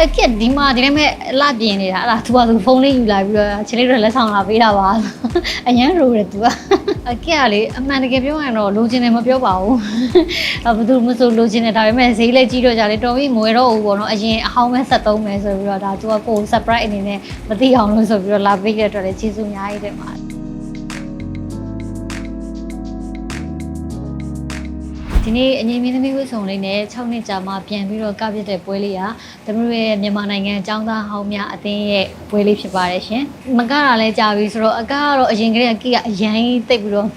အဲ့ကက်ဒီမှာဒီနေ့မဲ့အလှပြင်နေတာအဲ့ဒါသူကသူဖုန်းလေးယူလာပြီးတော့ချစ်လေးတို့လက်ဆောင်လာပေးတာပါအရန်ရိုးတယ်သူကအကက်ကလေအမှန်တကယ်ပြောရရင်တော့လိုချင်တယ်မပြောပါဘူးအဘယ်သူမှမဆိုလိုချင်တယ်ဒါပေမဲ့ဈေးလေးကြီးတော့ကြလေတော်ပြီမွေတော့ဘူးပေါ့နော်အရင်အဟောင်းမဲ့73မယ်ဆိုပြီးတော့ဒါသူကကိုယ် surprise အနေနဲ့မသိအောင်လို့ဆိုပြီးတော့လာပေးတဲ့အတွက်လည်းကျေးဇူးအများကြီးတင်ပါတယ် ဒီနေ့အငြိမ်းမင်းသမီးဝတ်ဆောင်လေးနဲ့6နှစ်ကြာမှပြန်ပြီးတော့ကပြစ်တဲ့ပွဲလေးကသူတို့ရဲ့မြန်မာနိုင်ငံအကြောင်းသားဟောင်းများအသင်းရဲ့ပွဲလေးဖြစ်ပါတယ်ရှင်။မကတာလည်းကြာပြီဆိုတော့အကကတော့အရင်ကတည်းကကိကအရင်တိတ်ပြီးတော့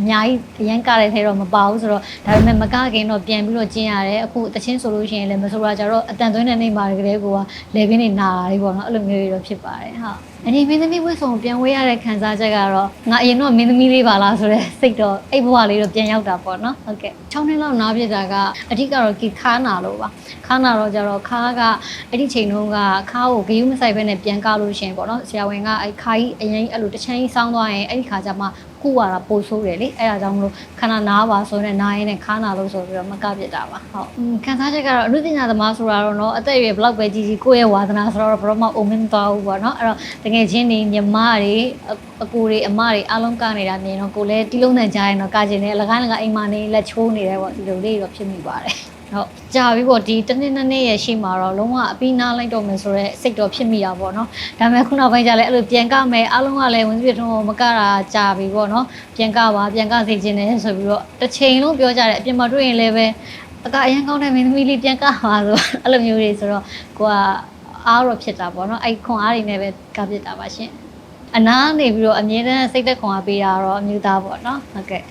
အများကြီးအရင်ကတဲ့ထဲတော့မပါဘူးဆိုတော့ဒါပေမဲ့မကခင်တော့ပြန်ပြီးတော့ကျင်းရတယ်အခုတချင်းဆိုလို့ရှိရင်လည်းမဆိုတော့ကြတော့အတန်သွင်းတဲ့နေမှာကလေးကလေဘင်းနေနာတာလေးပေါ့နော်အဲ့လိုမျိုးတွေတော့ဖြစ်ပါတယ်ဟုတ် အရင်မင်းသမီးဝတ်ဆောင်ပြန်ဝေးရတဲ့ခံစားချက်ကတော့ငါအရင်တော့မင်းသမီးလေးပါလားဆိုတော့စိတ်တော့အဲ့ဘဝလေးတော့ပြန်ရောက်တာပေါ့နော်ဟုတ်ကဲ့6နှစ်လောက်နားပြစ်တာကအဓိကတော့ဒီခါနာလို့ပါခါနာတော့ကြတော့ခါကအဲ့ဒီချိန်တုန်းကခါကိုဂယုမဆိုင်ဘဲနဲ့ပြန်ကားလို့ရှိရင်ပေါ့နော်ဆရာဝန်ကအဲ့ခါကြီးအရင်အဲ့လိုတစ်ချမ်းကြီးစောင်းသွားရင်အဲ့ဒီခါကျမှကုရတာပို့ဆိုးတယ်လေအဲ့ဒါကြောင့်မလို့ခဏနားပါဆိုတော့နားရင်းနဲ့ခါနာလို့ဆိုပြီးတော့မကပြစ်တာပါဟုတ်ခံစားချက်ကတော့အမှုပညာသမားဆိုတာတော့เนาะအသက်အရွယ်ဘလောက်ပဲကြီးကြီးကိုယ့်ရဲ့ဝါသနာဆိုတော့ဘယ်တော့မှအုံမင်းသွားဘူးပေါ့เนาะအဲ့တော့ တကယ်ချင်းနေညီမတွေအကိုတွေအမတွေအားလုံးကနေတာမြင်တော့ကိုလည်းတီးလုံးနဲ့ကြားရင်တော့ကကျင်နေလကိုင်းလကအိမ်မာနေလက်ချိုးနေတယ်ပေါ့ဒီလိုလေးတော့ဖြစ်မိပါတယ်ဟုတ်ကြာပြီပေါ့ဒီတစ်နှစ်နှစ်နှစ်ရဲ့ရှိမှာတော့လုံးဝအပီးနားလိုက်တော့မယ်ဆိုတော့စိတ်တော့ဖြစ်မိတာပေါ့နော်ဒါပေမဲ့ခုနောက်ပိုင်းကျလည်းအဲ့လိုပြန်ကမယ်အားလုံးကလည်းဝင်ပြထုံးမကတာကြာပြီပေါ့နော်ပြန်ကပါပြန်ကစေခြင်းနဲ့ဆိုပြီးတော့တစ်ချိန်လုံးပြောကြတယ်အပြင်မှာတွေ့ရင်လည်းပဲအကအရင်ကောင်းတဲ့မင်းသမီးလေးပြန်ကပါဆိုအဲ့လိုမျိုးတွေဆိုတော့ကိုက အားတော့ဖြစ်တာပေါ့နော်အဲ့ခွန်အားတွေနဲ့ပဲကဖြစ်တာပါရှင်အနားနေပြီးတော့အမြဲတမ်းစိတ်သက်ခွန်အားပေးတာတော့အမျိုးသားပေါ့နော်ဟုတ်ကဲ့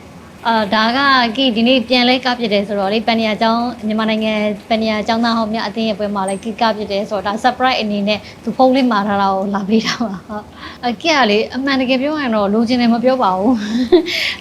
အာဒါကကိဒီနေ့ပြန်လဲကပြစ်တယ်ဆိုတော့လေပန်နီယာကျောင်းမြန်မာနိုင်ငံပန်နီယာကျောင်းသားဟောင်းများအသင်းရဲ့ပွဲမှာလည်းကိကပြစ်တယ်ဆိုတော့ဒါ surprise အနေနဲ့သူဖုန်းလေးမှာထားတာကိုလာပေးတာပါဟုတ်အကိကလေအမှန်တကယ်ပြောရရင်တော့လိုချင်တယ်မပြောပါဘူး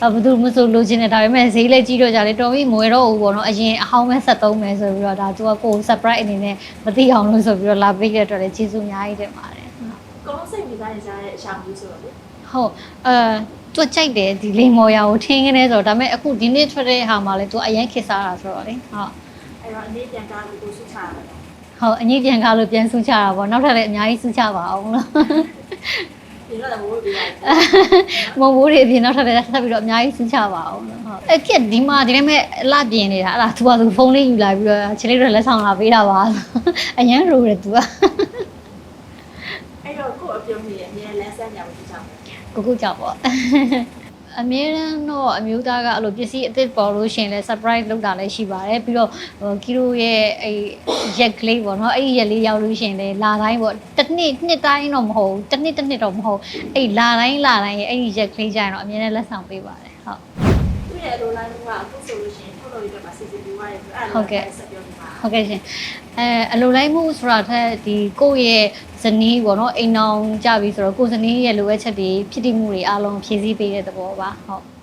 အဘယ်သူမှမဆိုလိုချင်တယ်ဒါပေမဲ့ဈေးလေးကြီးတော့ကြလေတော်ပြီမွေတော့ဘူးပေါ့နော်အရင်အဟောင်းမဲ့73မယ်ဆိုပြီးတော့ဒါသူကကိုယ် surprise အနေနဲ့မသိအောင်လို့ဆိုပြီးတော့လာပေးတဲ့အတွက်လည်းကျေးဇူးအများကြီးတင်ပါတယ်ဟုတ်ကောင်းစိတ်ဝင်စားနေကြတဲ့အရာမျိုးဆိုတော့လေဟုတ်အဲ သူကြိုက်တယ်ဒီလိမ်မော်ရကိုထင်းခင်းနေဆိုတော့ဒါပေမဲ့အခုဒီနေ့ထွက်တဲ့ဟာမှာလဲသူအရင်ခေတ်စားတာဆိုတော့လေဟုတ်အဲ့တော့အနေပြန်ကားလို့ကိုစုချတာပေါ့ဟုတ်အငိမ့်ပြန်ကားလို့ပြန်ဆူချတာပေါ့နောက်ထပ်လည်းအများကြီးဆူချပါအောင်လို့ဒီတော့လည်းဝိုးပြီးရတယ်မုံဘိုးတွေအပြင်နောက်ထပ်လည်းဆက်ပြီးတော့အများကြီးဆူချပါအောင်လို့ဟုတ်အဲ့ကက်ဒီမှာဒီနေ့မဲ့အလှပြင်နေတာအဲ့ဒါသူကသူဖုန်းလေးယူလာပြီးတော့ချစ်လေးတို့လက်ဆောင်လာပေးတာပါအရန်ရိုးတယ်သူက အဲ့တော့ကို့အပြုံးကြီးအမြဲလန်းဆန်းကြဖို့ကြောင့်ကိုကုကြောက်ပေါ့အမြဲတမ်းတော့အမျိုးသားကအဲ့လိုပစ္စည်းအသစ်ပေါ်လို့ရှရင်လဲ surprise လုပ်တာလည်းရှိပါတယ်ပြီးတော့ဟိုကီလိုရဲ့အဲ့ရက်ကလေးပေါ့နော်အဲ့ဒီရက်လေးရောက်လို့ရှရင်လဲလာတိုင်းပေါ့တစ်နှစ်နှစ်တိုင်းတော့မဟုတ်ဘူးတစ်နှစ်တစ်နှစ်တော့မဟုတ်အဲ့လာတိုင်းလာတိုင်းရဲ့အဲ့ဒီရက်ကလေးကြရင်တော့အမြဲတမ်းလက်ဆောင်ပေးပါတယ်ဟုတ်သူ့ရဲ့လိုလိုက်မှုကအခုဆိုလို့ရှိရင်ထုတ်လို့ရတဲ့မှာစီစီပြီးသွားတယ်ဆိုအဲ့ဒါလည်းဆက်ပြောနေတာဟုတ်ကဲ့ရှင်အဲအလိုလိုက်မှုဆိုတာထက်ဒီကိုယ့်ရဲ့ ဇနီးပေါ့နော်အိမ်အောင်ကြပြီဆိုတော့ကိုယ်ဇနီးရဲ့လိုအပ်ချက်တွေဖြစ်တည်မှုတွေအားလုံးဖြည့်ဆည်းပေးတဲ့သဘောပါဟုတ်